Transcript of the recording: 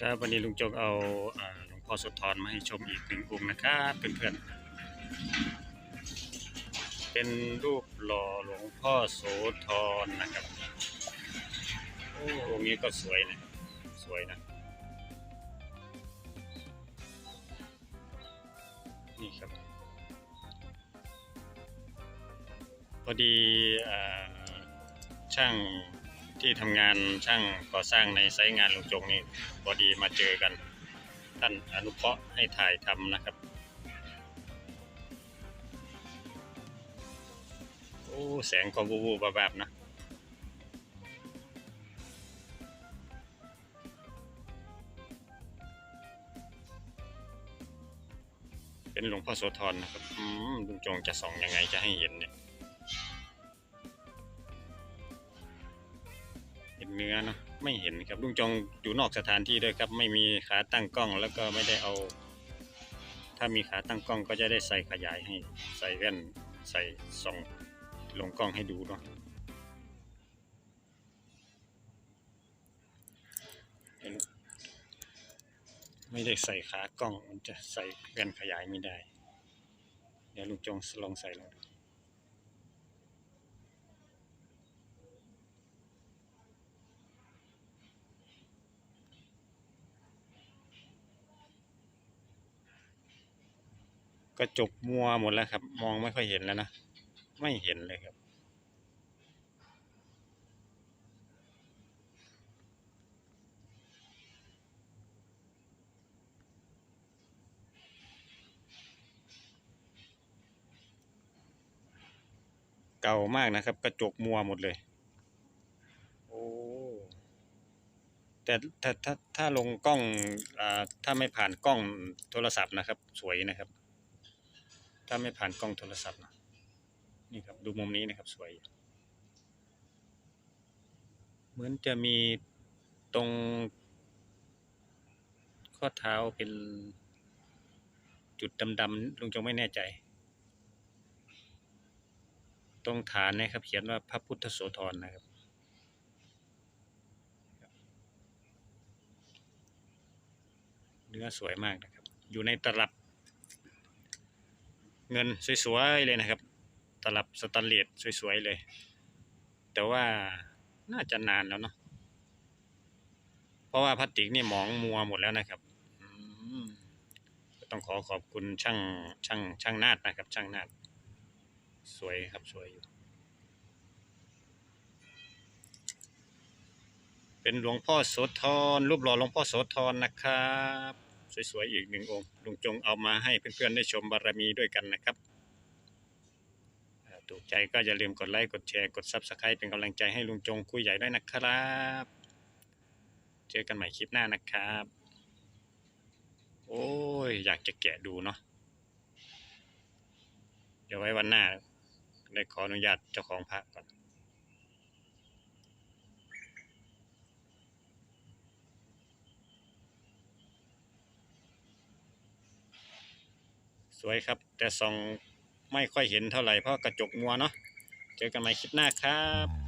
ครับวันนี้ลุงจงเอาหลวงพ่อโสธรมาให้ชมอีกหนึ่งองค์นะครับเพื่อนๆเป็นรูปหล่อหลวงพ่อโสธรนะครับโอ้องค์นี้ก็สวยนะสวยนะนี่ครับพอดีอช่าง ที่ทำงานช่างก่อสร้างในไซต์งานลุงจงนี่พอดีมาเจอกัน ท่านอนุเคราะห์ให้ถ่ายทำนะครับ โอ้แสงก็วูบๆแบบๆนะเป็นหลวงพ่อโสธรนะครับลุงจงจะส่องยังไงจะให้เห็นเนี่ย เนื้อเนาะไม่เห็นครับลุงจงอยู่นอกสถานที่ด้วยครับ ไม่มีขาตั้งกล้องแล้วก็ไม่ได้เอา ถ้ามีขาตั้งกล้องก็จะได้ใส่ขยายให้ใส่แว่นใส่ส่องลงกล้องให้ดูเนาะไม่ได้ใส่ขากล้องมันจะใส่แว่นขยายไม่ได้ เดี๋ยวลุงจงลองใส่ลองดู กระจกมัวหมดแล้วครับ มองไม่ค่อยเห็นแล้วนะ ไม่เห็นเลยครับเก่ามากนะครับ กระจกมัวหมดเลย โอ้แต่ถ้าถ้าถ้าลงกล้องอ่าถ้าไม่ผ่านกล้องโทรศัพท์นะครับ สวยนะครับ ถ้าไม่ผ่านกล้องโทรศัพท์นะนี่ครับดูมุมนี้นะครับสวย เหมือนจะมีตรงข้อเท้าเป็นจุดดำๆลุงจงไม่แน่ใจ ตรงฐานนะครับ เขียนว่าพระพุทธโสธรนะครับ เนื้อสวยมากนะครับ อยู่ในตลับ เงินสวยๆเลยนะครับ ตลับสแตนเลสสวยๆเลย แต่ว่าน่าจะนานแล้วเนาะเพราะว่าพลาสติกนี่หมองมัวหมดแล้วนะครับต้องขอขอบคุณช่างช่างช่างนาดนะครับ ช่างนาดสวยครับสวยอยู่ เป็นหลวงพ่อโสธรรูปหล่อหลวงพ่อโสธรนะครับ สวยๆอีกหนึ่งองค์ลุงจงเอามาให้เพื่อนๆได้ชมบารมีด้วยกันนะครับถูกใจก็อย่าลืมกดไลค์กดแชร์กด Subscribe เป็นกำลังใจให้ลุงจงคุยใหญ่ด้วยนะครับ เจอกันใหม่คลิปหน้านะครับ โอ้ย อยากจะแกะดูเนาะเดี๋ยวไว้วันหน้าได้ขออนุญาตเจ้าของพระก่อน วยครับ แต่ส่องไม่ค่อยเห็นเท่าไหร่เพราะกระจกมัวเนาะเจอกันใหม่คลิปหน้าครับ